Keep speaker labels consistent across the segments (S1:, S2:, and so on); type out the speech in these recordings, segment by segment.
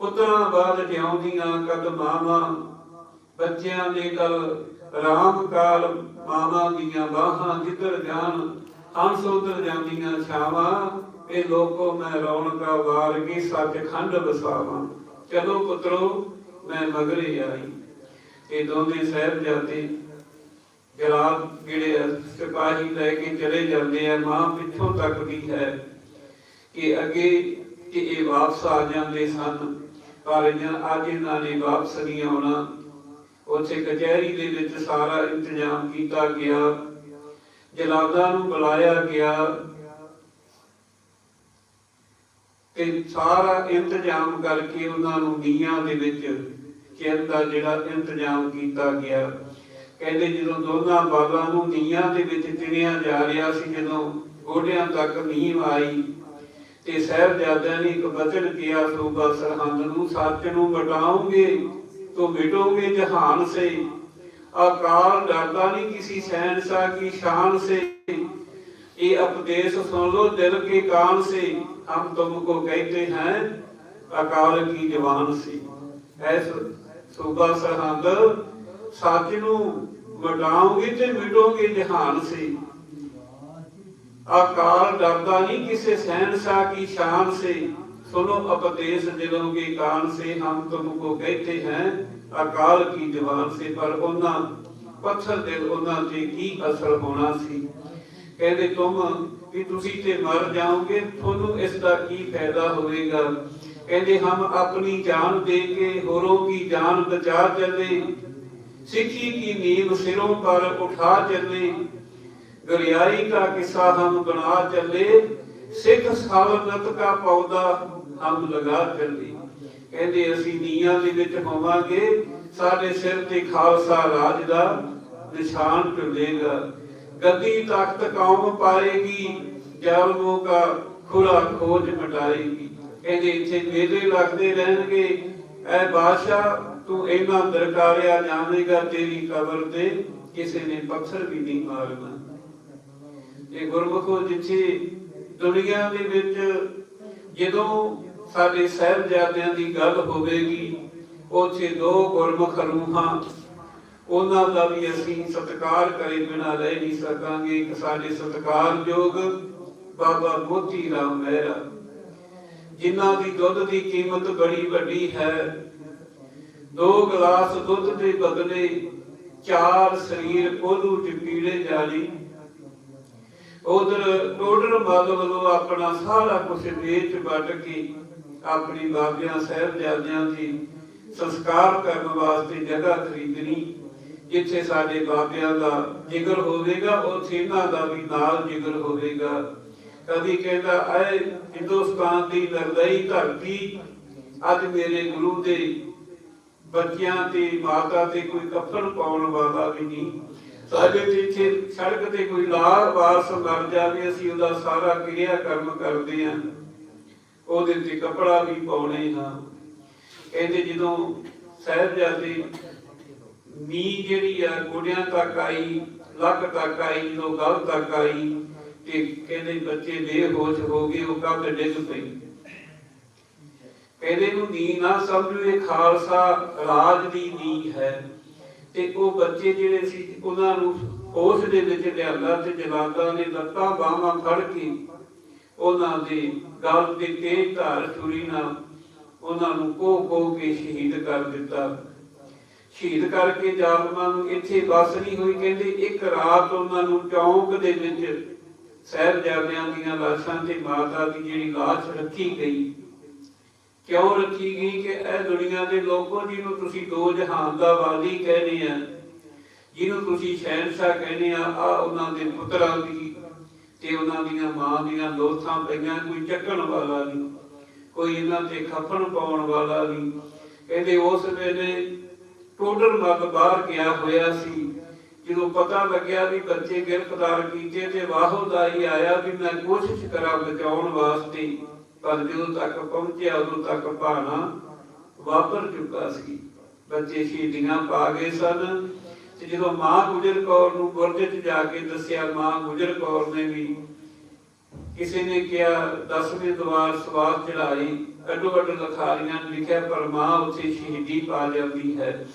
S1: ਪੁੱਤਰਾਂ ਬਾਦ ਜਿਉਂਦੀਆਂ ਕਦ ਮਾਵਾਂ। ਬੱਚਿਆਂ ਦੇ ਕਲ ਰਾਮ ਕਾਲ ਮਾਵਾਂ ਦੀਆਂ ਬਾਹਾਂ ਜਿੱਧਰ ਜਾਣ ਹੰਸ ਉਧਰ ਜਾਂਦੀਆਂ ਛਾਵਾਂ। ਇਹ ਲੋਕੋ ਮੈਂ ਰੌਣਕਾ ਵਾਰ ਕੀ ਸੱਚ ਵਸਾਵਾਂ। ਚਲੋ ਪੁੱਤਰੋ, ਮੈਂ ਮਗਰੇ ਆਈ। ਇਹ ਦੋਨੇ ਸਾਹਿਬਜ਼ਾਦੇ ਜਲਾਲ ਜਿਹੜੇ ਸਿਪਾਹੀ ਲੈ ਕੇ ਚਲੇ ਜਾਂਦੇ ਆ। ਮਾਂ ਪਿੱਛੋਂ ਤੱਕਦੀ ਹੈ ਕਿ ਅੱਗੇ ਕਿ ਇਹ ਵਾਪਸ ਆ ਜਾਂਦੇ ਸਨ। ਪਰ ਇਹਨਾਂ ਅੱਜ ਇਹਨਾਂ ਨੇ ਵਾਪਸ ਨਹੀਂ ਆਉਣਾ। ਉੱਥੇ ਕਚਹਿਰੀ ਦੇ ਵਿੱਚ ਸਾਰਾ ਇੰਤਜ਼ਾਮ ਕੀਤਾ ਗਿਆ। ਜਲਾਦਾਂ ਨੂੰ ਬੁਲਾਇਆ ਗਿਆ। ਤੇ ਸਾਰਾ ਇੰਤਜ਼ਾਮ ਕਰਕੇ ਉਹਨਾਂ ਨੂੰ ਨੀਹਾਂ ਦੇ ਵਿੱਚ ਚਿਰ ਦਾ ਜਿਹੜਾ ਇੰਤਜ਼ਾਮ ਕੀਤਾ ਗਿਆ। ਕਹਿੰਦੇ ਜਦੋਂ ਦੋਨਾਂ ਬਾਬਾਂ ਨੂੰ ਨੀਹਾਂ ਦੇ ਵਿੱਚ ਚਿਣਿਆ ਜਾ ਰਿਹਾ ਸੀ, ਜਦੋਂ ਗੋਡਿਆਂ ਤੱਕ ਨੀਂਹ ਆਈ ਤੇ ਸਹਿਬਜ਼ਾਦਿਆਂ ਨੇ ਇੱਕ ਬਚਨ ਕੀਆ ਸਰੂਬਾ ਸਰਹੰਦ ਨੂੰ ਸੱਚ ਨੂੰ ਵਟਾਉਂਗੇ ਤੋ ਮਿਟੋਗੇ ਜਹਾਨ ਸੇ। ਆਕਾਰ ਡਰਦਾ ਨਹੀਂ ਕਿਸੇ ਸਹਿਨਸਾ ਕੀ ਸ਼ਾਨ ਸੇ। ਇਹ ਉਪਦੇਸ਼ ਸੁਣ ਲੋ ਦਿਲ ਕੇ ਕਾਨ ਸੇ। ਹਮ ਤੁਮਕੋ ਕਹਤੇ ਹੈ, ਅਕਾਲ ਕੀ ਜਵਾਨ ਸੀ। ਐਸ ਸੂਬਾ ਸਰਹੰਦ ਸੱਚ ਨੂੰ ਵਟਾਉਂਗੇ ਤੇ ਮਿਟੋਗੇ ਜਹਾਨ ਸੇ। अकाल डरता नहीं किसे सहनशाह की शान से सुनो उपदेश दिलों के कान से हम तुमको कहते हैं अकाल की जवान से पर ਉਹਨਾਂ ਪੱਥਰ ਦਿਲ ਉਹਨਾਂ ਤੇ ਕੀ ਅਸਰ ਹੋਣਾ ਸੀ ਕਹਿੰਦੇ ਤੁਮ ਵੀ ਤੁਸੀਂ ਤੇ ਮਰ ਜਾਓਗੇ ਤੁਹਾਨੂੰ ਇਸ ਦਾ ਕੀ ਫਾਇਦਾ ਹੋਵੇਗਾ ਕਹਿੰਦੇ ਹਮ ਆਪਣੀ ਜਾਨ ਦੇ ਕੇ ਹੋਰੋਂ ਕੀ ਜਾਨ ਬਚਾ ਚੱਲੇ ਸਿੱਖੀ की नींव सिरों पर उठा चले गरियाई का किस्सा हम बना चले सिख सावनत का पौधा हम लगा ਚੱਲੇ ਕਹਿੰਦੇ ਅਸੀਂ ਨੀਆਂ ਦੇ ਵਿੱਚ ਹੋਵਾਂਗੇ ਸਾਡੇ ਸਿਰ ਤੇ ਖਾਲਸਾ ਰਾਜ ਦਾ ਨਿਸ਼ਾਨ ਟੁੱਲੇਗਾ ਗੱਦੀ ਤਖਤ ਕੌਮ ਪਾਏਗੀ ਜ਼ਾਲਮੋਂ ਦਾ ਖੁਰਾ ਖੋਜ ਮਟਾਏਗੀ ਕਹਿੰਦੇ ਇੱਥੇ ਮੇਲੇ ਲੱਗਦੇ ਰਹਿਣਗੇ ਐ ਬਾਦਸ਼ਾਹ ਤੂੰ ਇਹਨਾਂ ਦਰਕਾਰਿਆ ਜਾਵੇਂਗਾ ਤੇਰੀ ਕਬਰ ਤੇ ਕਿਸੇ ਨੇ ਪੱਥਰ ਵੀ ਨਹੀਂ ਮਾਰਨਾ ਇਹ ਗੁਰਮੁਖੋ ਜਿੱਥੇ ਦੁਨੀਆ ਦੇ ਵਿੱਚ ਜਦੋਂ ਸਾਡੇ ਸਹਿਬਜ਼ਾਦਿਆਂ ਦੀ ਗੱਲ ਹੋਵੇਗੀ, ਉੱਥੇ ਦੋ ਗੁਰਮੁਖ ਰੂਹਾਂ, ਉਹਨਾਂ ਦਾ ਵੀ ਅਸੀਂ ਸਤਿਕਾਰ ਕਰੇ ਬਿਨਾ ਰਹਿ ਨਹੀਂ ਸਕਾਂਗੇ। ਇੱਕ ਸਾਡੇ ਸਤਿਕਾਰਯੋਗ ਬਾਬਾ ਮੋਤੀ ਰਾਮ ਮਹਿਰਾ, ਜਿਨ੍ਹਾਂ ਦੀ ਦੁੱਧ ਦੀ ਕੀਮਤ ਬੜੀ ਵੱਡੀ ਹੈ। ਦੋ ਗਲਾਸ ਦੁੱਧ ਦੇ ਬਦਲੇ ਚਾਰ ਸਰੀਰ ਕੋਲੂ ਚ ਪੀੜੇ ਜਾਲੀ ਉਧਰ ਟੋਡਰ ਮੱਲ ਵੱਲੋਂ ਆਪਣਾ ਸਾਰਾ ਕੁਝ ਵੇਚ ਵੱਟ ਕੇ ਆਪਣੀ ਬਾਬਿਆਂ ਸਾਹਿਬਜ਼ਾਦਿਆਂ ਦੀ ਸੰਸਕਾਰ ਕਰਨ ਵਾਸਤੇ ਜਗ੍ਹਾ ਖਰੀਦਣੀ, ਜਿੱਥੇ ਸਾਡੇ ਬਾਬਿਆਂ ਦਾ ਜਿਗਰ ਹੋਵੇਗਾ, ਉੱਥੇ ਇਹਨਾਂ ਦਾ ਵੀ ਨਾਲ ਜਿਗਰ ਹੋਵੇਗਾ। ਕਦੀ ਕਹਿੰਦਾ ਐ ਹਿੰਦੁਸਤਾਨ ਦੀ ਲਰਦਈ ਧਰਤੀ ਅੱਜ ਮੇਰੇ ਗੁਰੂ ਦੇ ਬੱਚਿਆਂ ਤੇ ਮਾਤਾ ਤੇ ਕੋਈ ਕੱਪੜ ਪਾਉਣ ਵਾਲਾ ਵੀ ਨਹੀਂ। ਸਾਡੇ ਤੇ ਇੱਥੇ ਸੜਕ ਤੇ ਕੋਈ ਲਾਲ ਵਾਰਸ ਮਰ ਜਾਵੇ, ਅਸੀਂ ਉਹਦਾ ਸਾਰਾ ਕਿਰਿਆ ਕਰਮ ਕਰਦੇ ਹਾਂ। ਉਹਦੇ ਤੇ ਕਪੜਾ ਵੀ ਪਾਉਣੇ ਹਾਂ। ਕਹਿੰਦੇ ਜਦੋਂ ਸਾਹਿਬਜ਼ਾਦੇ ਨੀ ਜਿਹੜੀ ਆ, ਗੋਡਿਆਂ ਤੱਕ ਆਈ, ਲੱਕ ਤੱਕ ਆਈ, ਜਦੋਂ ਗਲ ਤੱਕ ਆਈ, ਤੇ ਕਹਿੰਦੇ ਬੱਚੇ ਬੇਹੋਸ਼ ਹੋ ਗਏ, ਉਹ ਕੱਪ ਡਿੱਗ ਪਈ। ਕਹਿੰਦੇ ਨੂੰ ਨੀ ਨਾ ਸਮਝੋ ਇਹ ਖਾਲਸਾ ਰਾਜ ਦੀ ਨੀ ਹੈ। ਤੇ ਉਹ ਬੱਚੇ ਜਿਹੜੇ ਸੀ, ਉਹਨਾਂ ਨੂੰ ਹੋਸ਼ ਦੇ ਵਿੱਚ ਲਿਆਂਦਾ ਤੇ ਜਲਾਦਾਂ ਨੇ ਲੱਤਾਂ ਬਾਹਾਂ ਫੜ ਕੇ ਉਹਨਾਂ ਦੇ ਗਲ ਤੇ ਤੇਜ਼ ਧਾਰ ਛੁਰੀ ਨਾਲ ਉਹਨਾਂ ਨੂੰ ਕੋਹ ਕੋਹ ਕੇ ਸ਼ਹੀਦ ਕਰ ਦਿੱਤਾ। ਸ਼ਹੀਦ ਕਰਕੇ ਜ਼ਾਲਮਾਂ ਨੂੰ ਇੱਥੇ ਬਸ ਨਹੀਂ ਹੋਈ, ਕਹਿੰਦੇ ਇੱਕ ਰਾਤ ਉਹਨਾਂ ਨੂੰ ਚੌਂਕ ਦੇ ਵਿੱਚ ਸਾਹਿਬਜ਼ਾਦਿਆਂ ਦੀਆਂ ਲਾਸ਼ਾਂ ਤੇ ਮਾਤਾ ਦੀ ਜਿਹੜੀ ਲਾਸ਼ ਰੱਖੀ ਗਈ। ਕਿਉਂ ਰੱਖੀ ਗਈ ਕਿ ਇਹ ਦੁਨੀਆ ਦੇ ਲੋਕੋ ਜਿਹਨੂੰ ਤੁਸੀਂ ਦੋ ਜਹਾਨ ਦਾ ਵਾਲੀ ਕਹਿੰਦੇ ਆ, ਜਿਹਨੂੰ ਤੁਸੀਂ ਸ਼ਹਿਨशाह ਕਹਿੰਦੇ ਆ ਆ ਉਹਨਾਂ ਦੇ ਪੁੱਤਰਾਂ ਦੀ ਤੇ ਉਹਨਾਂ ਦੀਆਂ ਮਾਂ ਦੀਆਂ ਲੋਥਾਂ ਪਈਆਂ, ਕੋਈ ਚੱਕਣ ਵਾਲਾ ਨਹੀਂ, ਕੋਈ ਇਹਨਾਂ ਤੇ ਖੱਫਣ ਪਾਉਣ ਵਾਲਾ ਨਹੀਂ। ਕਹਿੰਦੇ ਉਸ ਵੇਲੇ ਟੋਡਰ ਮੱਗ ਬਾਹਰ ਗਿਆ ਹੋਇਆ ਸੀ, ਜਦੋਂ ਪਤਾ ਲੱਗਿਆ ਵੀ ਬੱਚੇ ਗ੍ਰਿਫਤਾਰ ਕੀਤੇ ਤੇ ਵਾਹੋ ਦਾ ਹੀ ਆਇਆ ਵੀ ਮੈਂ ਕੋਸ਼ਿਸ਼ ਕਰਾਂ ਬਚਾਉਣ ਵਾਸਤੇ। ਪਰ ਜਦੋਂ ਤੱਕ ਪਹੁੰਚਿਆ, ਉਦੋਂ ਤੱਕ ਭਾਣਾ ਵਾਪਰ ਚੁੱਕਾ ਸੀ। ਬੱਚੇ ਸ਼ਹੀਦੀਆਂ ਪਾ ਗਏ ਸਨ। ਤੇ ਜਦੋਂ ਮਾਂ ਗੁਜਰ ਕੌਰ ਨੂੰ ਗੁਰਦੇ 'ਚ ਜਾ ਕੇ ਦੱਸਿਆ, ਮਾਂ ਗੁਜਰ ਕੌਰ ਨੇ ਵੀ ਕਿਸੇ ਨੇ ਕਿਹਾ, ਦਸਵੇਂ ਦਵਾਰ ਸਵਾਸ ਚੜਾਈ ਅੱਡੋ ਅੱਡ ਲਖਾਰੀਆਂ ਨੇ ਲਿਖਿਆ, ਪਰ ਮਾਂ ਉੱਥੇ ਸ਼ਹੀਦੀ ਪਾ ਜਾਂਦੀ ਹੈ।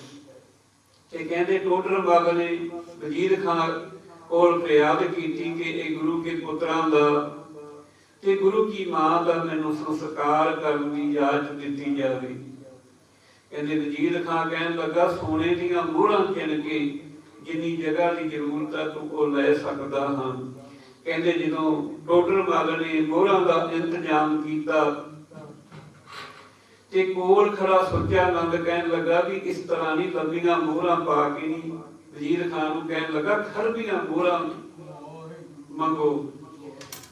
S1: ਤੇ ਕਹਿੰਦੇ ਟੋਟਰ ਬਾਗ ਨੇ ਵਜ਼ੀਰ ਖਾਨ ਕੋਲ ਫਰਿਆਦ ਕੀਤੀ ਕਿ ਇਹ ਗੁਰੂ ਕੇ ਪੁੱਤਰਾਂ ਦਾ ਤੇ ਗੁਰੂ ਕੀ ਮਾਂ ਦਾ ਮੈਨੂੰ ਸੰਸਕਾਰ ਕਰਨ ਦੀ ਇਜਾਜ਼ਤ ਦਿੱਤੀ ਜਾਵੇ। ਕਹਿੰਦੇ ਵਜ਼ੀਰ ਖਾਨ ਕਹਿਣ ਲੱਗਾ, ਸੋਨੇ ਦੀਆਂ ਮੋਹਰਾਂ ਚਿਣ ਕੇ ਜਿੰਨੀ ਜਗ੍ਹਾ ਦੀ ਜ਼ਰੂਰਤ ਹੈ ਤੂੰ ਉਹ ਲੈ ਸਕਦਾ ਹਾਂ। ਕਹਿੰਦੇ ਜਦੋਂ ਟੋਟਰ ਬਾਗ ਨੇ ਮੋਹਰਾਂ ਦਾ ਇੰਤਜ਼ਾਮ ਕੀਤਾ, ਤੇ ਕੋਲ ਖੜਾ ਸੁੱਚਾ ਆਨੰਦ ਕਹਿਣ ਲੱਗਾ ਵੀ ਇਸ ਤਰ੍ਹਾਂ ਨਹੀਂ, ਲੰਬੀਆਂ ਮੋਹਰਾਂ ਪਾ ਕੇ ਨਹੀਂ। ਵਜ਼ੀਰ ਖਾਨ ਨੂੰ ਕਹਿਣ ਲੱਗਾ, ਖਰਬੀਆਂ ਮੋਹਰਾਂ ਮੰਗੋ।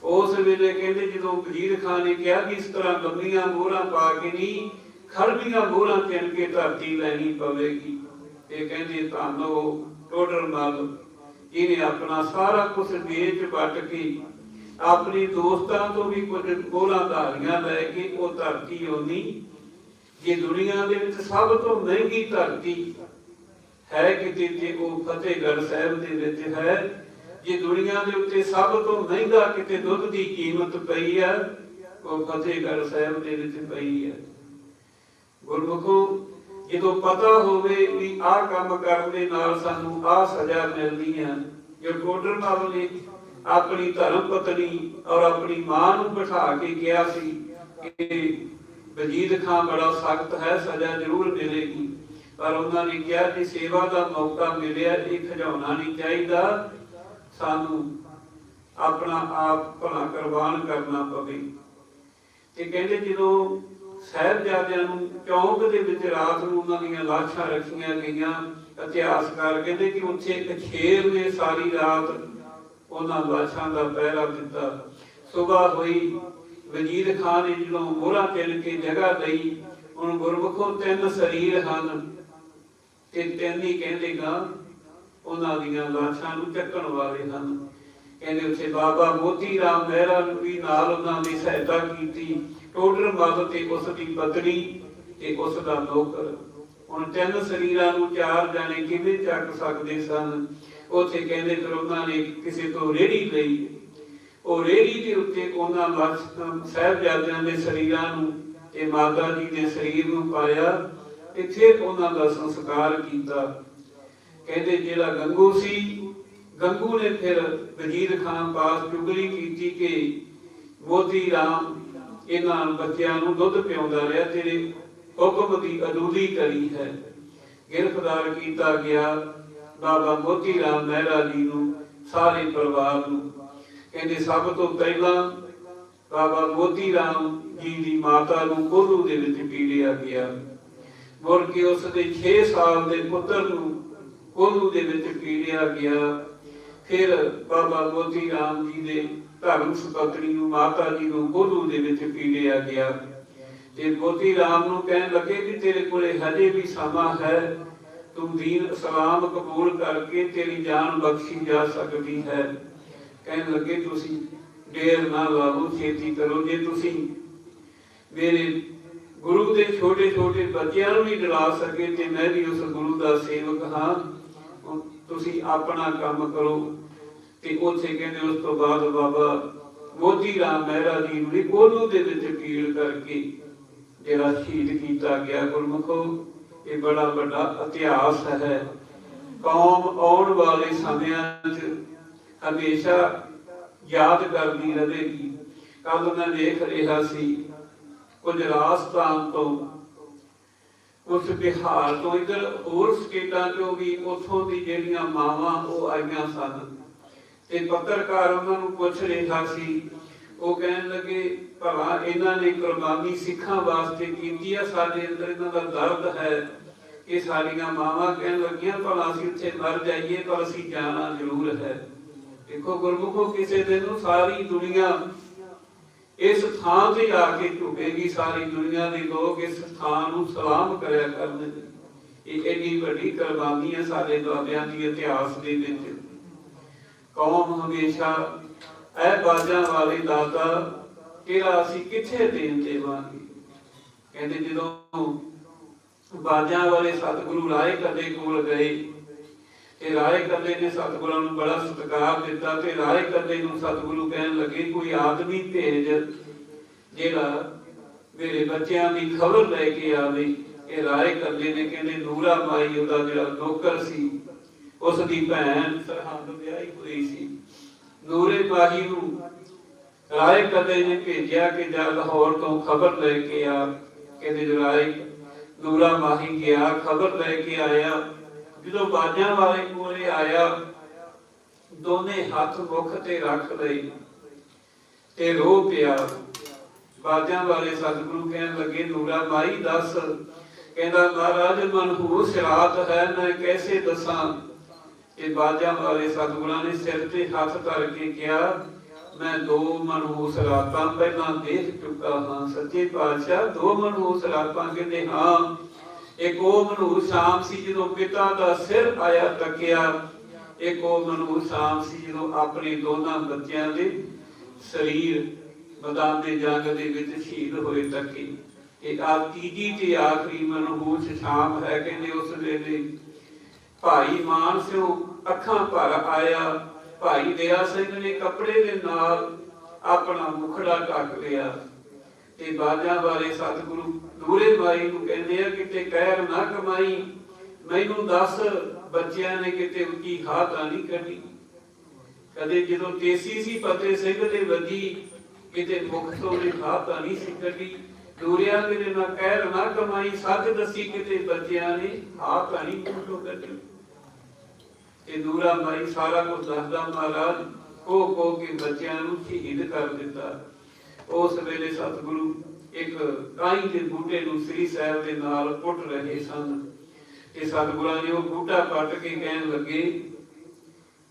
S1: ਉਸ ਵੇਲੇ ਕਹਿੰਦੇ ਜਦੋਂ ਵਜ਼ੀਰ ਖਾਨ ਨੇ ਕਿਹਾ ਕਿ ਇਸ ਤਰ੍ਹਾਂ ਲੰਬੀਆਂ ਮੋਹਰਾਂ ਪਾ ਕੇ ਨਹੀਂ ਖਰਬੀਆਂ ਮੋਹਰਾਂ ਤਿੰਨ ਕੇ ਧਰਤੀ ਲੈਣੀ ਪਵੇਗੀ। ਇਹ ਕਹਿੰਦੇ, ਤੁਹਾਨੂੰ ਟੋਟਲ ਮਲ ਇਹਨੇ ਆਪਣਾ ਸਾਰਾ ਕੁਝ ਵੇਚ ਵੱਟ ਕੇ ਆਪਣੀ ਦੋਸਤਾਂ ਤੋਂ ਵੀ ਕੁਝ ਮੋਹਰਾਂ ਧਾਰੀਆਂ ਲੈ ਕੇ ਉਹ ਧਰਤੀ ਆਉਣੀ ਜੇ ਦੁਨੀਆ ਦੇ ਵਿੱਚ ਸਭ ਤੋਂ ਮਹਿੰਗੀ ਧਰਤੀ ਹੈ ਕਿਤੇ ਤੇ ਉਹ ਫਤਿਹਗੜ੍ਹ ਸਾਹਿਬ ਦੇ ਵਿੱਚ ਹੈ ਜੇ ਦੁਨੀਆ ਦੇ ਉੱਤੇ ਸਭ ਤੋਂ ਮਹਿੰਗਾ ਕਿਤੇ ਦੁੱਧ ਦੀ ਕੀਮਤ ਪਈ ਹੈ ਉਹ ਫਤਿਹਗੜ੍ਹ ਸਾਹਿਬ ਦੇ ਵਿੱਚ ਪਈ ਹੈ ਗੁਰਮੁਖੋ, ਜਦੋਂ ਪਤਾ ਹੋਵੇ ਵੀ ਆਹ ਕੰਮ ਕਰਨ ਦੇ ਨਾਲ ਸਾਨੂੰ ਆਹ ਸਜ਼ਾ ਮਿਲਦੀ ਹੈ ਜੋ ਟੋਡਰ ਮਾਲ ਨੇ ਆਪਣੀ ਧਰਮ ਪਤਨੀ ਔਰ ਆਪਣੀ ਮਾਂ ਨੂੰ ਬਿਠਾ ਕੇ ਕਿਹਾ ਸੀ ਕਿ ਵਜੀਦ ਖਾਨ ਬੜਾ ਸਖਤ ਹੈ, ਸਜ਼ਾ ਜ਼ਰੂਰ ਮਿਲੇਗੀ। ਪਰ ਉਹਨਾਂ ਨੇ ਕਿਹਾ ਕਿ ਸੇਵਾ ਦਾ ਮੌਕਾ ਮਿਲਿਆ, ਇਹ ਖਜਾਉਣਾ ਨਹੀਂ ਚਾਹੀਦਾ ਸਾਨੂੰ ਆਪਣਾ ਆਪ ਭਲਾ ਕੁਰਬਾਨ ਕਰਨਾ ਪਵੇ। ਤੇ ਕਹਿੰਦੇ ਜਦੋਂ ਸਾਹਿਬਜ਼ਾਦਿਆਂ ਨੂੰ ਚੌਂਕ ਦੇ ਵਿੱਚ ਰਾਤ ਨੂੰ ਉਹਨਾਂ ਦੀਆਂ ਲਾਸ਼ਾਂ ਰੱਖੀਆਂ ਗਈਆਂ ਇਤਿਹਾਸਕਾਰ ਕਹਿੰਦੇ ਕਿ ਉੱਥੇ ਇੱਕ ਸ਼ੇਰ ਨੇ ਸਾਰੀ ਰਾਤ ਉਹਨਾਂ ਲਾਸ਼ਾਂ ਦਾ ਪਹਿਰਾ ਦਿੱਤਾ। ਸਵੇਰ ਹੋਈ, ਵਜ਼ੀਰ ਖਾਨ ਨੇ ਜਦੋਂ ਮੋਹਰਾ ਤਿੰਨ ਕੇ ਜਗ੍ਹਾ ਲਈ, ਹੁਣ ਗੁਰਮੁਖੋਂ ਤਿੰਨ ਸਰੀਰ ਹਨ। ਤੇ ਤਿੰਨ ਹੀ ਕਹਿੰਦੇਗਾ ਉਹਨਾਂ ਦੀਆਂ ਲਾਸ਼ਾਂ ਨੂੰ ਚੱਕਣ ਵਾਲੇ ਹਨ। ਕਹਿੰਦੇ ਉੱਥੇ ਬਾਬਾ ਮੋਤੀ ਰਾਮ ਮਹਿਰਾ ਵੀ ਨਾਲ ਉਹਨਾਂ ਦੀ ਸਹਾਇਤਾ ਕੀਤੀ। ਟੋਡਰ ਮੱਲ ਤੇ ਉਸ ਦੀ ਪਤਨੀ ਤੇ ਉਸ ਦਾ ਨੌਕਰ। ਹੁਣ ਤਿੰਨ ਸਰੀਰਾਂ ਨੂੰ ਚਾਰ ਜਾਣੇ ਕਿਵੇਂ ਚੱਕ ਸਕਦੇ ਸਨ? ਉੱਥੇ ਕਹਿੰਦੇ ਫਿਰ ਉਹਨਾਂ ਨੇ ਕਿਸੇ ਤੋਂ ਰੇੜੀ ਲਈ। ਉਹ ਰੇੜੀ ਦੇ ਉੱਤੇ ਉਹਨਾਂ ਲਾਸ਼- ਦੇ ਸਰੀਰਾਂ ਨੂੰ ਤੇ ਮਾਤਾ ਜੀ ਦੇ ਸਰੀਰ ਨੂੰ ਪਾਇਆ ਤੇ ਫਿਰ ਉਹਨਾਂ ਦਾ ਸੰਸਕਾਰ ਕੀਤਾ। ਕਹਿੰਦੇ ਜਿਹੜਾ ਗੰਗੂ ਸੀ, ਗੰਗੂ ਨੇ ਫਿਰ ਵਜ਼ੀਰ ਖਾਨ ਪਾਸ ਚੁਗਲੀ ਕੀਤੀ ਕਿ ਮੋਤੀ ਰਾਮ ਇਹਨਾਂ ਬੱਚਿਆਂ ਨੂੰ ਦੁੱਧ ਪਿਆਉਂਦਾ ਰਿਹਾ, ਤੇਰੇ ਹੁਕਮ ਦੀ ਅਦੂਲੀ ਕਰੀ ਹੈ। ਗ੍ਰਿਫਤਾਰ ਕੀਤਾ ਗਿਆ ਬਾਬਾ ਮੋਤੀ ਰਾਮ ਮਹਿਰਾ ਜੀ ਨੂੰ, ਸਾਰੇ ਪਰਿਵਾਰ ਨੂੰ। ਕਹਿੰਦੇ ਸਭ ਤੋਂ ਪਹਿਲਾਂ ਬਾਬਾ ਮੋਤੀ ਰਾਮ ਜੀ ਦੀ ਮਾਤਾ ਨੂੰ ਕੋਲੂ ਦੇ ਵਿੱਚ ਪੀੜਿਆ ਗਿਆ। ਮੁੜ ਕੇ ਉਸ ਦੇ 6 ਸਾਲ ਦੇ ਪੁੱਤਰ ਨੂੰ ਕੋਲੂ ਦੇ ਵਿੱਚ ਪੀੜਿਆ ਗਿਆ। ਫਿਰ ਬਾਬਾ ਮੋਤੀ ਰਾਮ ਜੀ ਦੇ ਧਰਮ ਸੁਪਤਨੀ ਨੂੰ, ਮਾਤਾ ਜੀ ਨੂੰ ਕੋਲੂ ਦੇ ਵਿੱਚ ਪੀੜਿਆ ਗਿਆ। ਤੇ ਮੋਤੀ ਰਾਮ ਨੂੰ ਕਹਿਣ ਲੱਗੇ ਕਿ ਤੇਰੇ ਕੋਲੇ ਹਜੇ ਵੀ ਸਮਾਂ ਹੈ। ਤੂੰ ਦੀਨ ਇਸਲਾਮ ਕਬੂਲ ਕਰਕੇ ਤੇਰੀ ਜਾਨ ਬਖਸ਼ੀ ਜਾ ਸਕਦੀ ਹੈ। ਕਹਿਣ ਲੱਗੇ, ਤੁਸੀਂ ਦੇਰ ਨਾ ਲਾਵੋ ਛੇਤੀ ਕਰੋ। ਜੇ ਤੁਸੀਂ ਮੇਰੇ ਗੁਰੂ ਦੇ ਛੋਟੇ ਛੋਟੇ ਬੱਚਿਆਂ ਨੂੰ ਵੀ ਡਰਾ ਸਕੇ, ਤੇ ਮੈਂ ਵੀ ਉਸ ਗੁਰੂ ਦਾ ਸੇਵਕ ਹਾਂ। ਤੁਸੀਂ ਆਪਣਾ ਕੰਮ ਕਰੋ। ਤੇ ਉੱਥੇ ਕਹਿੰਦੇ ਉਸ ਤੋਂ ਬਾਅਦ ਬਾਬਾ ਮੋਦੀ ਰਾਮ ਮਹਿਰਾ ਜੀ ਨੂੰ ਕੋਲੂ ਦੇ ਵਿੱਚ ਪੀੜ ਕਰਕੇ ਜਿਹੜਾ ਸ਼ਹੀਦ ਕੀਤਾ ਗਿਆ ਗੁਰਮੁਖੋ, ਇਹ ਬੜਾ ਵੱਡਾ ਇਤਿਹਾਸ ਹੈ। ਕੌਮ ਆਉਣ ਵਾਲੇ ਸਮਿਆਂ 'ਚ ਹਮੇਸ਼ਾ ਯਾਦ ਕਰਦੀ ਰਹੇਗੀ। ਕੱਲ ਮੈਂ ਦੇਖ ਰਿਹਾ ਸੀ ਕੁਝ ਰਾਜਸਥਾਨ ਤੋਂ ਉਸ ਬਿਹਾਰ ਤੋਂ ਇਧਰ ਹੋਰ ਸਟੇਟਾਂ ਚੋਂ ਵੀ ਉਥੋਂ ਦੀ ਜਿਹੜੀਆਂ ਮਾਵਾਂ ਉਹ ਆਈਆਂ ਸਨ। ਤੇ ਪੱਤਰਕਾਰ ਉਹਨਾਂ ਨੂੰ ਪੁੱਛ ਰਿਹਾ ਸੀ। ਉਹ ਕਹਿਣ ਲੱਗੇ, ਭਲਾ ਇਹਨਾਂ ਨੇ ਕੁਰਬਾਨੀ ਸਿੱਖਾਂ ਵਾਸਤੇ ਕੀਤੀ ਆ, ਸਾਡੇ ਅੰਦਰ ਇਹਨਾਂ ਦਾ ਦਰਦ ਹੈ। ਕਿ ਸਾਡੀਆਂ ਮਾਵਾਂ ਕਹਿਣ ਲੱਗੀਆਂ, ਭਲਾ ਅਸੀਂ ਉੱਥੇ ਮਰ ਜਾਈਏ, ਪਰ ਅਸੀਂ ਜਾਣਾ ਜ਼ਰੂਰ ਹੈ। ਦੇਖੋ, ਗੁਰਮੁਖੋ ਕਿਸੇ ਦਿਨ ਨੂੰ ਸਾਰੀ ਦੁਨੀਆ ਇਸ ਥਾਂ ਤੇ ਆ ਕੇ ਝੁਕੇਗੀ ਸਾਰੀ ਦੁਨੀਆ ਦੇ ਲੋਕ, ਇਸ ਥਾਂ ਨੂੰ ਸਲਾਮ ਕਰਿਆ ਕਰਨਗੇ ਇਹ ਇੰਨੀ ਵੱਡੀ ਕੁਰਬਾਨੀ ਹੈ ਸਾਡੇ ਦੁਆਬਿਆਂ ਦੀ ਇਤਿਹਾਸ ਦੇ ਵਿੱਚ। ਕੌਮ ਹਮੇਸ਼ਾ ਐ ਬਾਜਾਂ ਵਾਲੇ ਦਾਤਾ ਕਿਹੜਾ ਅਸੀਂ ਕਿੱਥੇ ਦੇਣ ਦੇਵਾਂਗੇ? ਕਹਿੰਦੇ ਜਦੋਂ ਬਾਜਾਂ ਵਾਲੇ ਸਤਿਗੁਰੂ ਰਾਏ ਕਦੇ ਕੋਲ ਗਏ ਤੇ ਰਾਏ ਕੱਲੇ ਨੇ ਸਤਿਗੁਰਾਂ ਨੂੰ ਬੜਾ ਸਤਿਕਾਰ ਦਿੱਤਾ ਤੇ ਰਾਏ ਕੱਲੇ ਨੂੰ ਸਤਿਗੁਰੂ ਕਹਿਣ ਲੱਗੇ, ਕੋਈ ਆਦਮੀ ਭੇਜ ਜਿਹੜਾ ਮੇਰੇ ਬੱਚਿਆਂ ਦੀ ਖਬਰ ਲੈ ਕੇ ਆਵੇ। ਇਹ ਰਾਏ ਕੱਲੇ ਨੇ ਕਹਿੰਦੇ, ਨੂਰਾ ਮਾਈ, ਉਹਦਾ ਜਿਹੜਾ ਨੌਕਰ ਸੀ ਉਸ ਦੀ ਭੈਣ ਸਰਹੰਦ ਵਿਆਹੀ ਹੋਈ ਸੀ। ਨੂਰੇ ਮਾਹੀ ਨੂੰ ਰਾਏ ਕੱਲੇ ਨੇ ਭੇਜਿਆ ਕਿ ਜਾ ਲਾਹੌਰ ਤੋਂ ਖਬਰ ਲੈ ਕੇ ਆ। ਕਹਿੰਦੇ, ਰਾਏ, ਨੂਰਾ ਮਾਹੀ ਗਿਆ, ਖਬਰ ਲੈ ਕੇ ਆਇਆ। ਜਦੋਂ ਬਾਜਾਂ ਵਾਲੇ ਕੋਲੇ ਆਇਆ, ਦੋਨੇ ਹੱਥ ਮੁਖ ਤੇ ਰੱਖ ਲਏ ਤੇ ਰੋ ਪਿਆ। ਬਾਜਾਂ ਵਾਲੇ ਸਤਿਗੁਰੂ ਕਹਿਣ ਲੱਗੇ, ਨੂਰਾ ਮਾਈ ਦੱਸ, ਕਹਿੰਦਾ, ਮਹਾਰਾਜ ਮਨਹੂਸ ਰਾਤ ਹੈ, ਮੈਂ ਕੈਸੇ ਦੱਸਾਂ? ਇਹ ਬਾਜਾਂ ਵਾਲੇ ਸਤਿਗੁਰਾਂ ਨੇ ਸਿਰ ਤੇ ਹੱਥ ਧਰ ਕੇ ਕਿਹਾ, ਮੈਂ ਦੋ ਮਨਹੂਸ ਰਾਤਾਂ ਪਹਿਲਾਂ ਦੇਖ ਚੁੱਕਾ ਹਾਂ, ਸੱਚੇ ਪਾਤਸ਼ਾਹ, ਦੋ ਮਨਹੂਸ ਰਾਤਾਂ ਕਹਿੰਦੇ, ਹਾਂ ਇੱਕ ਉਹ ਮਨਹੂਸ ਸ਼ਾਮ ਸੀ ਜਦੋਂ ਪਿਤਾ ਦਾ ਸਿਰ ਆਇਆ ਤੱਕਿਆ। ਇੱਕ ਉਹ ਮਨਹੂਸ ਸ਼ਾਮ ਸੀ ਜਦੋਂ ਆਪਣੇ ਦੋਨਾਂ ਬੱਚਿਆਂ ਦੇ ਸਰੀਰ ਮੈਦਾਨ ਦੇ ਜੰਗ ਦੇ ਵਿੱਚ ਸ਼ਹੀਦ ਹੋਏ ਤੱਕੀ। ਇਹ ਆ ਤੀਜੀ ਤੇ ਆਖਰੀ ਮਨਹੂਸ ਸ਼ਾਮ ਹੈ ਕਹਿੰਦੇ ਉਸ ਵੇਲੇ। ਭਾਈ ਮਾਨ ਸਿਓ ਅੱਖਾਂ ਭਰ ਆਇਆ। ਭਾਈ ਦਇਆ ਸਿੰਘ ਨੇ ਕੱਪੜੇ ਦੇ ਨਾਲ ਆਪਣਾ ਮੁਖੜਾ ਢੱਕ ਲਿਆ। ਤੇ ਬਾਜਾਂ ਵਾਲੇ ਸਤਿਗੁਰੂ ਦੂਰੇ ਮਾਈ ਨੂੰ ਕਹਿੰਦੇ ਆ, ਕਿਤੇ ਕਹਿਰ ਨਾ ਕਮਾਈ। ਮੈਨੂੰ ਦੱਸ, ਬੱਚਿਆਂ ਨੇ ਕਿਤੇ ਉੱਚੀ ਹਾਹ ਤਾਂ ਨਹੀਂ ਕੱਢੀ। ਕਦੇ ਜਦੋਂ ਤੇਸੀ ਫਤਿਹ ਸਿੰਘ ਦੇ ਵੱਜੀ ਕਿਤੇ ਮੁਖ ਤੋਂ ਨੇ ਹਾਹ ਤਾਂ ਨਹੀਂ ਸੀ ਕੱਢੀ। ਦੂਰਿਆਂ ਦੇ ਨਾ ਕਹਿਰ ਨਾ ਕਮਾਈ, ਸੱਚ ਦੱਸੀ ਕਿਤੇ ਬੱਚਿਆਂ ਨੇ ਹਾਹ ਤਾਂ ਨਹੀਂ ਮੂੰਹ ਕੱਢੀ। ਇਹ ਦੂਰਾ ਮਾਈ ਸਾਰਾ ਕੁਝ ਦੱਸਦਾ, ਮਹਾਰਾਜ ਕੋ ਕੋ ਕੇ ਬੱਚਿਆਂ ਨੂੰ ਸ਼ਹੀਦ ਕਰ ਦਿੱਤਾ। ਉਸ ਵੇਲੇ ਸਤਿਗੁਰੂ ਇੱਕ ਕਾਈ ਦੇ ਬੂਟੇ ਨੂੰ ਸ੍ਰੀ ਸਾਹਿਬ ਦੇ ਨਾਲ ਪੁੱਟ ਰਹੇ ਸਨ ਤੇ ਸਤਿਗੁਰਾਂ ਨੇ ਉਹ ਬੂਟਾ ਪੱਟ ਕੇ ਕਹਿਣ ਲੱਗੇ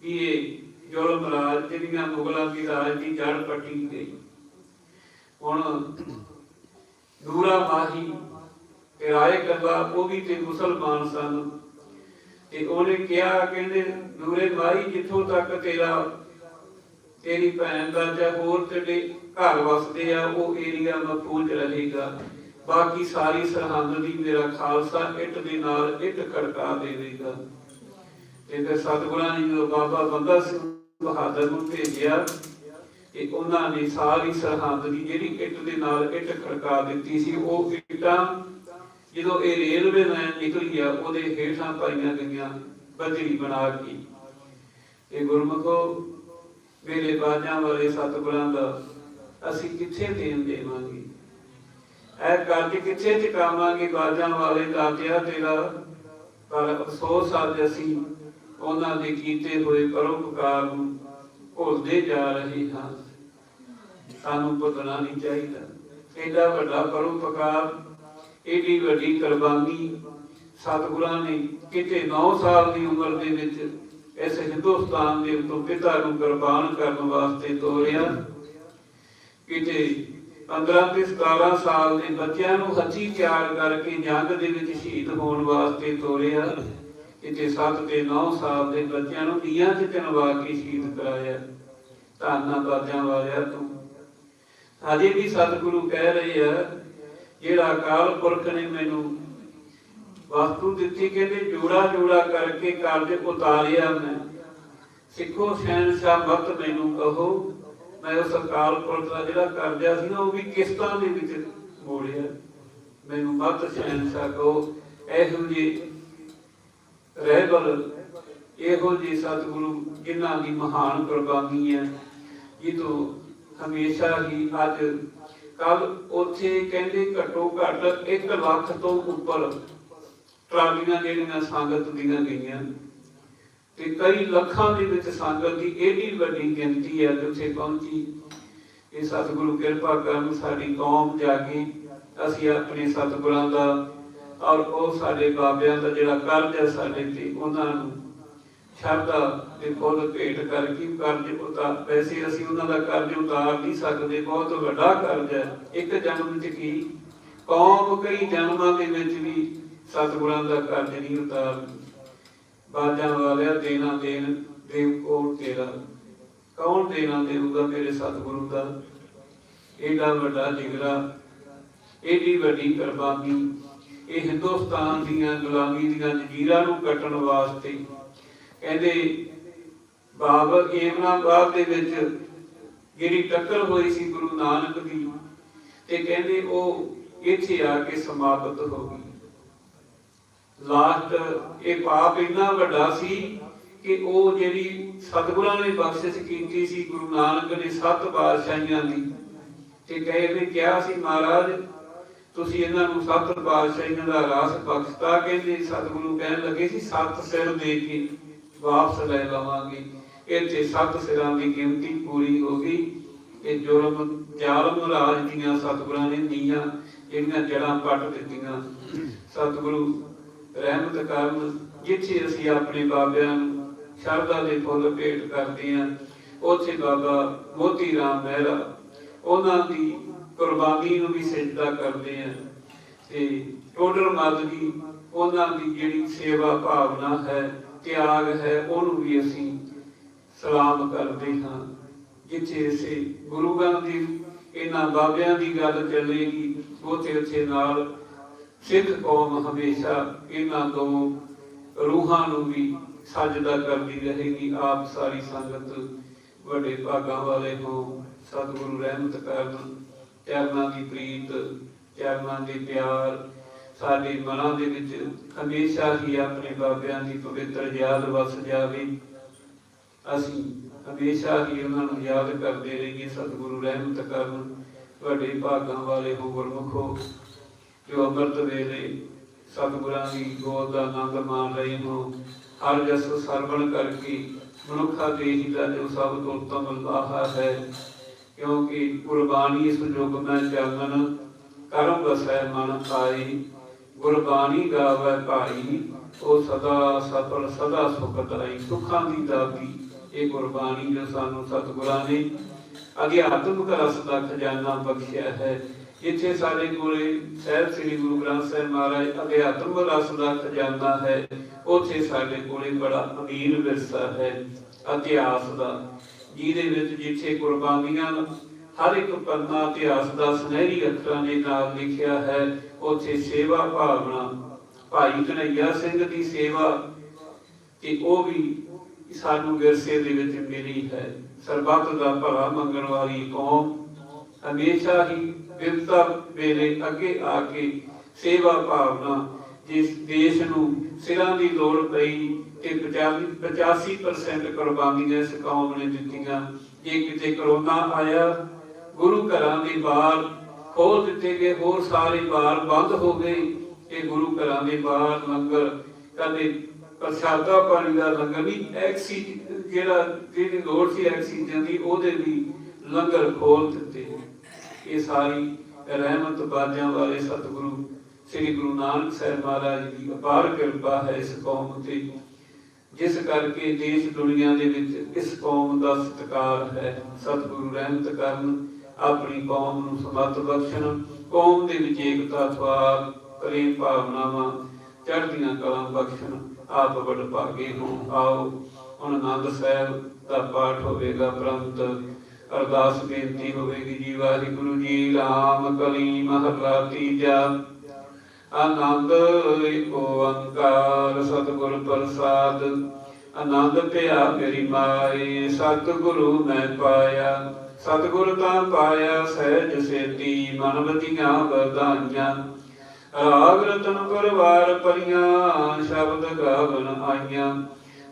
S1: ਕਿ ਇਹ ਜ਼ੁਲਮ ਰਾਜ ਜਿਹੜੀਆਂ ਮੁਗਲਾਂ ਦੀ ਰਾਜ ਦੀ ਜੜ ਪੱਟੀ ਗਈ ਹੁਣ ਦੂਰਾ ਮਾਹੀ ਤੇ ਰਾਏ ਕੱਲਾ ਉਹ ਵੀ ਤੇ ਮੁਸਲਮਾਨ ਸਨ ਤੇ ਉਹਨੇ ਕਿਹਾ, ਕਹਿੰਦੇ, ਨੂਰੇ ਮਾਈ ਜਿੱਥੋਂ ਤੱਕ ਤੇਰਾ ਤੇਰੀ ਭੈਣ ਦਾ ਜਾਂ ਹੋਰ ਤੇਰੇ ਘਰ ਵਸਦੇ ਆ, ਉਹ ਏਰੀਆ ਮਕਬੂਲ ਰਹੇਗਾ। ਬਾਕੀ ਸਾਰੀ ਸਰਹੰਦ ਦੀ ਮੇਰਾ ਖਾਲਸਾ ਇੱਟ ਦੇ ਨਾਲ ਇੱਟ ਖੜਕਾ ਦੇਵੇਗਾ। ਤੇ ਸਤਿਗੁਰਾਂ ਨੇ ਬਾਬਾ ਬੰਦਾ ਸਿੰਘ ਬਹਾਦਰ ਨੂੰ ਭੇਜਿਆ ਕਿ ਉਹਨਾਂ ਨੇ ਸਾਰੀ ਸਰਹੰਦ ਦੀ ਜਿਹੜੀ ਇੱਟ ਦੇ ਨਾਲ ਇੱਟ ਖੜਕਾ ਦਿੱਤੀ ਸੀ, ਉਹ ਇੱਟਾਂ ਜਦੋਂ ਇਹ ਰੇਲਵੇ ਲਾਈਨ ਨਿਕਲੀ ਆ, ਉਹਦੇ ਹੇਠਾਂ ਪਾਈਆਂ ਗਈਆਂ, ਬਜਰੀ ਬਣਾ ਕੇ। ਇਹ ਗੁਰਮਖੋ, ਮੇਰੇ ਬਾਜਾਂ ਵਾਲੇ ਸਤਿਗੁਰਾਂ ਦਾ ਅਸੀਂ ਕਿੱਥੇ ਦੇਣ ਦੇਵਾਂਗੇ? ਇਹ ਕਰਜ਼ ਕਿੱਥੇ ਚੁਕਾਵਾਂਗੇ ਬਾਜਾਂ ਵਾਲੇ ਦਾਤਿਆ ਤੇਰਾ? ਪਰ ਅਫਸੋਸ ਅੱਜ ਅਸੀਂ ਉਹਨਾਂ ਦੇ ਕੀਤੇ ਹੋਏ ਪਰਉਪਕਾਰ ਨੂੰ ਭੁੱਲਦੇ ਜਾ ਰਹੇ ਹਾਂ। ਸਾਨੂੰ ਭੁੱਲਣਾ ਨਹੀਂ ਚਾਹੀਦਾ। ਐਡਾ ਵੱਡਾ ਪਰਉਪਕਾਰ ਏਡੀ ਵੱਡੀ ਕੁਰਬਾਨੀ ਸਤਿਗੁਰਾਂ ਨੇ ਕਿਤੇ 9 ਸਾਲ ਦੀ ਉਮਰ ਦੇ ਵਿੱਚ ਇਸ ਹਿੰਦੁਸਤਾਨ ਦੇ ਉੱਤੋਂ ਪਿਤਾ ਨੂੰ ਕੁਰਬਾਨ ਕਰਨ ਵਾਸਤੇ ਤੋਰਿਆ। ਕਿਤੇ 15 ਤੇ 17 ਸਾਲ ਦੇ ਬੱਚਿਆਂ ਨੂੰ ਹੱਥੀ ਤਿਆਰ ਕਰਕੇ ਜੰਗ ਦੇ ਵਿੱਚ ਸ਼ਹੀਦ ਹੋਣ ਵਾਸਤੇ ਤੋਰਿਆ ਕਿਤੇ 7 ਤੇ 9 ਸਾਲ ਦੇ ਬੱਚਿਆਂ ਨੂੰ ਦੀਆਂ ਚ ਚਨਵਾ ਕੇ ਸ਼ਹੀਦ ਕਰਾਇਆ। ਧੰਨਾ ਬਾਜਾਂ ਵਾਲਿਆ ਤੂੰ। ਅਜੇ ਵੀ ਸਤਿਗੁਰੂ ਕਹਿ ਰਹੇ ਆ, ਜਿਹੜਾ ਅਕਾਲ ਪੁਰਖ ਨੇ ਮੈਨੂੰ ਵਸਤੂ ਦਿੱਤੀ, ਕਹਿੰਦੇ ਜੋੜਾ ਜੋੜਾ ਕਰਕੇ ਕਰਜ਼ ਉਤਾਰਿਆ ਮੈਂ। ਸਿੱਖੋ ਸ਼ਹਿਨਸ਼ਾਹ ਮਤ ਮੈਨੂੰ ਕਹੋ। ਮੈਂ ਉਸ ਅਕਾਲ ਪੁਰਖ ਦਾ ਜਿਹੜਾ ਕਰਜ਼ਾ ਸੀ ਨਾ, ਉਹ ਵੀ ਕਿਸ਼ਤਾਂ ਦੇ ਵਿੱਚ ਮੋੜਿਆ ਮੈਨੂੰ ਮਤ ਸ਼ਹਿਨਸ਼ਾਹ ਕਹੋ ਇਹੋ ਜਿਹੇ ਰਹਿਬਰ, ਇਹੋ ਜਿਹੇ ਸਤਿਗੁਰੂ ਜਿਨ੍ਹਾਂ ਦੀ ਮਹਾਨ ਕੁਰਬਾਨੀ ਹੈ ਜਿੱਤੋਂ ਹਮੇਸ਼ਾ ਹੀ ਅੱਜ ਕੱਲ ਉੱਥੇ ਕਹਿੰਦੇ ਘੱਟੋ ਘੱਟ 1 ਲੱਖ ਤੋਂ ਉੱਪਰ ਟਰਾਲੀਆਂ ਜਿਹੜੀਆਂ ਸੰਗਤ ਦੀਆਂ ਗਈਆਂ। ਤੇ ਕਈ ਲੱਖਾਂ ਦੇ ਵਿੱਚ ਸੰਗਤ ਦੀ ਏਡੀ ਵੱਡੀ ਗਿਣਤੀ ਹੈ ਜਿੱਥੇ ਪਹੁੰਚੀ। ਇਹ ਸਤਿਗੁਰੂ ਕਿਰਪਾ ਕਰਨ ਸਾਡੀ ਕੌਮ ਜਾਗੀ। ਅਸੀਂ ਆਪਣੇ ਸਤਿਗੁਰਾਂ ਦਾ ਔਰ ਉਹ ਸਾਡੇ ਬਾਬਿਆਂ ਦਾ ਜਿਹੜਾ ਕਰਜ਼ ਹੈ ਸਾਡੇ ਤੇ, ਉਹਨਾਂ ਨੂੰ ਸ਼ਰਧਾ ਦੇ ਫੁੱਲ ਭੇਟ ਕਰਕੇ ਕਰਜ਼ ਉਤਾਰ, ਵੈਸੇ ਅਸੀਂ ਉਹਨਾਂ ਦਾ ਕਰਜ਼ ਉਤਾਰ ਨਹੀਂ ਸਕਦੇ, ਬਹੁਤ ਵੱਡਾ ਕਰਜ਼ ਹੈ। ਇੱਕ ਜਨਮ ਚ ਕੀ? ਕੌਮ ਕਈ ਜਨਮਾਂ ਦੇ ਵਿੱਚ ਵੀ ਸਤਿਗੁਰਾਂ ਦਾ ਕਰਜ਼ ਨਹੀਂ ਉਤਾਰਦੀ। ਬਾਜਾਂ ਵਾਲਿਆ, ਦੇਣਾ ਦੇਣ, ਦੇਵ ਕੋਲ ਤੇਰਾ। ਕੌਣ ਦੇਣਾ ਦੇਊਗਾ ਮੇਰੇ ਸਤਿਗੁਰੂ ਦਾ। ਏਡਾ ਵੱਡਾ ਜਿਗਰਾ, ਏਡੀ ਵੱਡੀ ਕੁਰਬਾਨੀ ਇਹ ਹਿੰਦੁਸਤਾਨ ਦੀਆਂ ਗੁਲਾਮੀ ਦੀਆਂ ਜ਼ੰਜੀਰਾਂ ਨੂੰ ਕੱਟਣ ਵਾਸਤੇ। ਕਹਿੰਦੇ ਬਾਬਰ ਏਮਨਾਬਾਦ ਦੇ ਵਿੱਚ ਜਿਹੜੀ ਟੱਕਰ ਹੋਈ ਸੀ ਗੁਰੂ ਨਾਨਕ ਦੀ, ਤੇ ਕਹਿੰਦੇ ਉਹ ਇੱਥੇ ਆ ਕੇ ਸਮਾਪਤ ਹੋ ਗਈ। ਲਾਸਟ, ਇਹ ਪਾਪ ਇੰਨਾ ਵੱਡਾ ਸੀ ਕਿ ਉਹ ਜਿਹੜੀ ਸਤਿਗੁਰਾਂ ਨੇ ਬਖਸ਼ਿਸ਼ ਕੀਤੀ ਸੀ ਗੁਰੂ ਨਾਨਕ ਨੇ ਸੱਤ ਪਾਤਸ਼ਾਹੀਆਂ ਦੀ, ਤੇ ਕਹੇ ਵੀ ਕਿਹਾ ਸੀ, ਮਹਾਰਾਜ, ਤੁਸੀਂ ਇਹਨਾਂ ਨੂੰ ਸੱਤ ਪਾਤਸ਼ਾਹੀਆਂ ਦਾ ਰਾਸ ਬਖਸ਼ਤਾ ਕਹਿੰਦੇ, ਸਤਿਗੁਰੂ ਕਹਿਣ ਲੱਗੇ ਸੀ, ਸੱਤ ਸਿਰ ਦੇ ਕੇ ਵਾਪਸ ਲੈ ਲਵਾਂਗੇ। ਇੱਥੇ ਸੱਤ ਸਿਰਾਂ ਦੀ ਗਿਣਤੀ ਪੂਰੀ ਹੋ ਗਈ ਇਹ ਜੁਰਮ, ਜ਼ਾਲਮ ਰਾਜ ਦੀਆਂ ਸਤਿਗੁਰਾਂ ਨੇ ਨੀਆਂ ਜਿਹੜੀਆਂ ਜੜਾਂ ਪੱਟ ਦਿੱਤੀਆਂ। ਸਤਿਗੁਰੂ ਰਹਿਮਤ ਕਰਨ ਜਿੱਥੇ ਅਸੀਂ ਆਪਣੇ ਬਾਬਿਆਂ ਨੂੰ ਸ਼ਰਧਾ ਦੇ ਫੁੱਲ ਭੇਟ ਕਰਦੇ ਹਾਂ, ਉੱਥੇ ਬਾਬਾ ਮੋਤੀ ਰਾਮ ਮਹਿਰਾ, ਉਹਨਾਂ ਦੀ ਕੁਰਬਾਨੀ ਨੂੰ ਵੀ ਸਿਜਦਾ ਕਰਦੇ ਹਾਂ। ਤੇ ਟੋਡਰ ਮੱਲ ਉਹਨਾਂ ਦੀ ਜਿਹੜੀ ਸੇਵਾ ਭਾਵਨਾ ਹੈ, ਤਿਆਗ ਹੈ, ਉਹਨੂੰ ਵੀ ਅਸੀਂ ਸਲਾਮ ਕਰਦੇ ਹਾਂ। ਜਿੱਥੇ ਅਸੀਂ ਗ੍ਰੰਥ ਦੀ, ਇਹਨਾਂ ਬਾਬਿਆਂ ਦੀ ਗੱਲ ਚੱਲੇਗੀ ਉੱਥੇ ਉੱਥੇ ਨਾਲ ਸਿੱਖ ਕੌਮ ਹਮੇਸ਼ਾ ਇਹਨਾਂ ਤੋਂ ਰੂਹਾਂ ਨੂੰ ਵੀ ਸਜਦਾ ਕਰਦੀ ਰਹੇਗੀ। ਆਪ ਸਾਰੀ ਸੰਗਤ ਵੱਡੇ ਭਾਗਾਂ ਵਾਲੇ ਹੋ ਸਤਿਗੁਰੂ ਰਹਿਮਤ ਕਰਨ। ਚਰਨਾਂ ਦੀ ਪ੍ਰੀਤ, ਚਰਨਾਂ ਦੇ ਪਿਆਰ। ਸਾਡੇ ਮਨਾਂ ਦੇ ਵਿੱਚ ਹਮੇਸ਼ਾ ਹੀ ਆਪਣੇ ਬਾਬਿਆਂ ਦੀ ਪਵਿੱਤਰ ਯਾਦ ਵਸ ਜਾਵੇ। ਅਸੀਂ ਹਮੇਸ਼ਾ ਹੀ ਉਹਨਾਂ ਨੂੰ ਯਾਦ ਕਰਦੇ ਰਹੀਏ। ਸਤਿਗੁਰੂ ਰਹਿਮਤ ਕਰਨ। ਵੱਡੇ ਭਾਗਾਂ ਵਾਲੇ ਹੋ ਗੁਰਮੁਖੋ ਜੋ ਅੰਮ੍ਰਿਤ ਵੇਲੇ ਸਤਿਗੁਰਾਂ ਦੀ ਗੋਦ ਦਾ ਆਨੰਦ ਮਾਣ ਰਹੇ ਹੋ, ਹਰ ਜਸ ਸਰਵਣ ਕਰਕੇ ਮਨੁੱਖਾ ਦੇ ਦਾ ਜੋ ਸਭ ਤੋਂ ਉੱਤਮ ਲਾਹਾ ਹੈ, ਕਿਉਂਕਿ ਕੁਰਬਾਨੀ ਇਸ ਮੈਂ ਚਾਨਣ ਕਰਮ ਵਸੈ ਮਨ ਆਈ ਗੁਰਬਾਣੀ ਗਾਵੇ ਭਾਈ, ਉਹ ਸਦਾ ਸਫਲ, ਸਦਾ ਸੁਖ ਦਾਈ ਸੁਖਾਂ ਦੀ ਦਾਤੀ, ਇਹ ਗੁਰਬਾਣੀ ਜੋ ਸਾਨੂੰ ਸਤਿਗੁਰਾਂ ਨੇ ਅਧਿਆਤਮਿਕ ਰਸ ਦਾ ਖਜ਼ਾਨਾ ਬਖਸ਼ਿਆ ਹੈ। ਜਿੱਥੇ ਸਾਡੇ ਕੋਲੇ ਸਹਿਬ ਸ੍ਰੀ ਗੁਰੂ ਗ੍ਰੰਥ ਸਾਹਿਬ ਮਹਾਰਾਜ ਅਧਿਆਤਮਿਕ ਰਸ ਦਾ ਖਜ਼ਾਨਾ ਹੈ। ਉੱਥੇ ਸਾਡੇ ਕੋਲੇ ਬੜਾ ਅਮੀਰ ਵਿਰਸਾ ਹੈ, ਇਤਿਹਾਸ ਦਾ, ਜਿਹਦੇ ਵਿੱਚ ਜਿੱਥੇ ਕੁਰਬਾਨੀਆਂ ਹਰ ਇੱਕ ਪੰਨਾ ਇਤਿਹਾਸ ਦਾ ਸੁਨਹਿਰੀ ਅੱਖਰਾਂ ਦੇ ਨਾਲ ਲਿਖਿਆ ਹੈ, ਉੱਥੇ ਸੇਵਾ ਭਾਵਨਾ, ਭਾਈ ਕਨਈਆ ਸਿੰਘ ਦੀ ਸੇਵਾ, ਤੇ ਉਹ ਵੀ ਸਾਨੂੰ ਵਿਰਸੇ ਦੇ ਵਿੱਚ ਮਿਲੀ ਹੈ। ਸਰਬੱਤ ਦਾ ਭਲਾ ਮੰਗਣ ਵਾਲੀ ਕੌਮ ਹਮੇਸ਼ਾ ਹੀ ਵਿਪਤਾ ਵੇਲੇ ਅੱਗੇ ਆ ਕੇ ਸੇਵਾ ਭਾਵਨਾ ਜਿਸ ਦੇਸ਼ ਨੂੰ ਸਿਰਾਂ ਦੀ ਲੋੜ ਪਈ ਤੇ 85% ਕੁਰਬਾਨੀਆਂ ਇਸ ਕੌਮ ਨੇ ਦਿੱਤੀਆਂ। ਜੇ ਕਿਤੇ ਕਰੋਨਾ ਆਇਆ, ਗੁਰੂ ਘਰਾਂ ਦੇ ਬਾਹਰ ਖੋਲ ਦਿੱਤੇ ਗਏ, ਹੋਰ ਸਾਰੇ ਬਾਹਰ ਬੰਦ ਹੋ ਗਏ ਤੇ ਗੁਰੂ ਘਰਾਂ ਦੇ ਬਾਹਰ ਲੰਗਰ ਕਦੇ ਪ੍ਰਸ਼ਾਦਾ ਪਾਣੀ ਦਾ ਲੰਗਰ ਨਹੀਂ, ਐਕਸੀ ਜਿਹੜਾ ਜਿਹਦੀ ਲੋੜ ਸੀ ਆਕਸੀਜਨ ਦੀ, ਉਹਦੇ ਵੀ ਲੰਗਰ ਖੋਲ ਦਿੱਤੇ। ਇਹ ਸਾਰੀ ਰਹਿਮਤ ਬਾਜਾਂ ਵਾਲੇ ਸਤਿਗੁਰੂ, ਸ੍ਰੀ ਗੁਰੂ ਨਾਨਕ ਸਾਹਿਬ ਮਹਾਰਾਜ ਦੀ ਅਪਾਰ ਕਿਰਪਾ ਹੈ ਇਸ ਕੌਮ ਤੇ, ਜਿਸ ਕਰਕੇ ਦੇਸ਼ ਦੁਨੀਆ ਦੇ ਵਿੱਚ ਇਸ ਕੌਮ ਦਾ ਸਤਿਕਾਰ ਹੈ। ਸਤਿਗੁਰੂ ਰਹਿਮਤ ਕਰਨ, ਆਪਣੀ ਕੌਮ ਨੂੰ ਸਮਤ ਬਖਸ਼ਣ, ਕੌਮ ਦੇ ਵਿੱਚ ਏਕਤਾ ਸਵਾਰ ਪ੍ਰੇਮ ਭਾਵਨਾਵਾਂ, ਚੜ੍ਹਦੀਆਂ ਕਲਾਂ ਬਖਸ਼ਣ, ਆਪ ਬੜ ਭਾਗੇ ਹੋ, ਆਓ, ਹੁਣ ਆਨੰਦ ਸਾਹਿਬ ਦਾ ਪਾਠ ਹੋਵੇਗਾ ਪ੍ਰੰਤ। ਅਰਦਾਸ ਬੇਨਤੀ ਹੋਵੇਗੀ ਜੀ, ਵਾਹਿਗੁਰੂ ਜੀ, ਰਾਮ ਕਲੀ ਮਹਲਾ ਤੀਜਾ। ਆਨੰਦ ਓੰਕਾਰ ਸਤਿਗੁਰ ਪ੍ਰਸਾਦ। ਆਨੰਦ ਪਿਆ ਮੇਰੀ ਮਾਏ, ਸਤਿਗੁਰੂ ਮੈਂ ਪਾਇਆ। ਸਤਿਗੁਰ ਤਾਂ ਪਾਇਆ, ਸਹਿਜ ਸੇਤੀ ਮਨ ਵਤੀਆਂ ਵਧਾਈਆਂ ਰਾਗ ਰਤਨ ਪਰਵਾਰ ਪਰੀਆਂ, ਸ਼ਬਦ ਗਾਵਨ ਆਈਆਂ।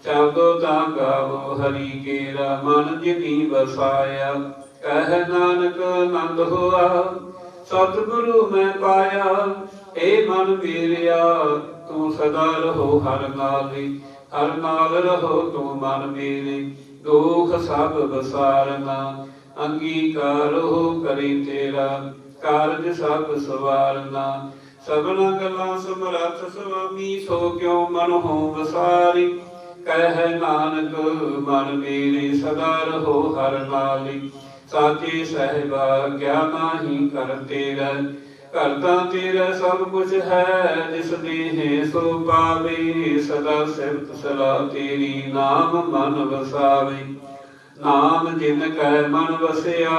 S1: ਸ਼ਬਦੋ ਤਾਂ ਗਾਵੋ ਹਰੀ ਕੇਰਾ, ਮਨ ਜਿਨੀ ਵਸਾਇਆ। ਕਹਿ ਨਾਨਕ ਆਨੰਦ ਹੋਆ, ਸਤਿਗੁਰੂ ਮੈਂ ਪਾਇਆ। ਏ ਮਨ ਮੇਰਿਆ, ਤੂੰ ਸਦਾ ਰਹੋ ਹਰ ਨਾਲੇ। ਹਰ ਨਾਲ ਰਹੋ ਤੂੰ ਮਨ ਮੇਰੇ। ਦੁਖ ਸਭ ਬਸਾਰਨਾ ਅੰਗੀਕਾਰੋ ਕਰੀ ਤੇਰਾ। ਕਾਰਜ ਸਭ ਸਵਾਰਨਾ। ਸਭਨਾ ਗੱਲਾਂ ਸਮਰੱਥ ਸੁਆਮੀ ਸੋ ਕਿਉ ਮਨ ਹੋ ਵਸਾਰੀ? ਕਹਿ ਨਾਨਕ, ਮਨ ਮੇਰੇ ਸਦਾ ਰਹੋ ਹਰ ਨਾਲੀ। ਸਾਚੇ ਸਹਿਬਾ, ਕਿਆ ਨਾਹੀ ਕਰ ਤੇਰਾ। ਕਰਤਾ ਤੇਰਾ ਸਭ ਕੁਝ ਹੈ, ਜਿਸ ਦੇਹ ਸੋ ਪਾਵੇ। ਸਦਾ ਸਿਫਤ ਸਲਾ ਤੇਰੀ, ਨਾਮ ਮਨ ਵਸਾਵੇ। ਨਾਮ ਜਿਨ ਕੈ ਮਨ ਵਸਿਆ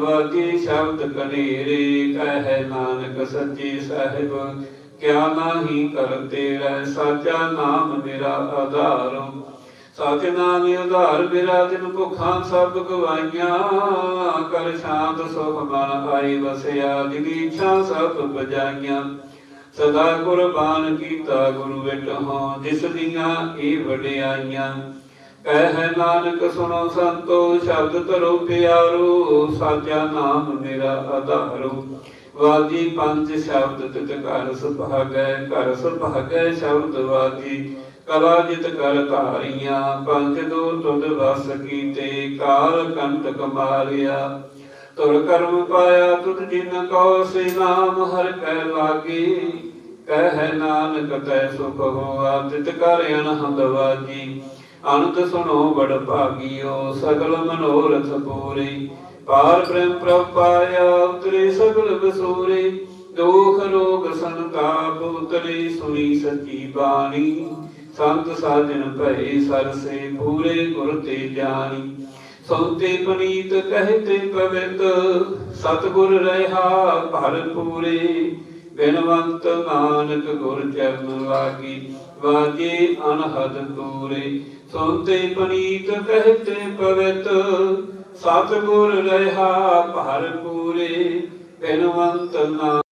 S1: ਵਾਜੀ ਸ਼ਬਦ ਕਨੇਰੇ। ਕਹਿ ਨਾਨਕ, ਸੱਚੇ ਸਾਹਿਬ ਕਿਆ ਨਾਹੀ ਕਰ ਤੇਰਾ ਸਾਚਾ ਨਾਮ ਮੇਰਾ ਆਧਾਰ। ਸਚ ਨਾਮੇ ਉਧਾਰ ਮੇਰਾ ਦਿਨ ਭੁੱਖਾਂ ਸਭ ਗਵਾਈਆਂ ਕਰ ਸ਼ਾਂਤ ਸੁਖ ਮਨ ਆਈ ਵਸਿਆ, ਜਿਨੀ ਇੱਛਾ ਸਭ ਬਜਾਈਆਂ ਸਦਾ ਕੁਰਬਾਨ ਕੀਤਾ ਗੁਰੂ ਵਿਟਹੁ, ਜਿਸ ਦੀਆਂ ਇਹ ਵਡਿਆਈਆਂ। ਕਹਿ ਨਾਨਕ ਸੁਣੋ ਸੰਤੋ, ਸ਼ਬਦ ਧਰੋ ਪਿਆਰੋ, ਸਾਚਾ ਨਾਮ ਮੇਰਾ ਆਧਾਰੋ। ਵਾਜੀ ਪੰਜ ਸ਼ਬਦ ਤਿਤ ਘਰ ਸੁਭਾਗੈ ਘਰ ਸੁਭਾਗੈ ਸ਼ਬਦ ਵਾਜੀ ਕਲਾ ਜਿਤ ਕਰ ਧਾਰੀਆਂ, ਪੰਜ ਦੋ ਤੁਧ ਵਸ ਕੀਤੇ, ਕਾਲ ਕੰਟਕ ਮਾਰਿਆ ਤੁਰ ਕਰਮ ਪਾਇਆ ਤੁਧ ਜਿਨ ਕੋ ਸੇ ਨਾਮ, ਹਰ ਕੈ ਲਾਗੀ। ਕਹਿ ਨਾਨਕ ਤੈ ਸੁਖ ਹੋਆ, ਤਿਤ ਕਰ ਅਨਹਦ ਵਾਜੀ ਅਨੰਦ ਸੁਣੋ ਬੜ ਭਾਗੀਓ, ਸਗਲ ਮਨੋਰਥ ਪੂਰੇ। ਪਾਰ ਪ੍ਰੇਮ ਪ੍ਰਭ ਪਾਇਆ ਉਤਰੇ ਸਗਲ ਬਸੂਰੇ, ਦੁਖ ਰੋਗ ਸੰਤਾਪ ਉਤਰੇ, ਸੁਣੀ ਸੱਚੀ ਬਾਣੀ। ਸੰਤ ਸਾਜਨ ਭਏ ਸਰਸੇ ਪੂਰੇ ਗੁਰ ਤੇ ਜਾਣੀ। ਸੌਤੇ ਪਨੀਤ ਕਹਤੇ ਪਵਿੱਤ, ਸਤਗੁਰ ਰਹਾ ਭਰ ਪੂਰੇ। ਬਿਨਵੰਤ ਨਾਨਕ ਗੁਰ ਚਰਨ ਲਾਗੀ ਵਾਜੇ ਅਨਹਦ ਤੂਰੇ ਸੌਤੇ ਪਨੀਤ ਕਹਤੇ ਪਵਿੱਤ ਸਤਗੁਰ ਰਹਾ ਭਰ ਪੂਰੇ ਬਿਨਵੰਤ ਨਾਨਕ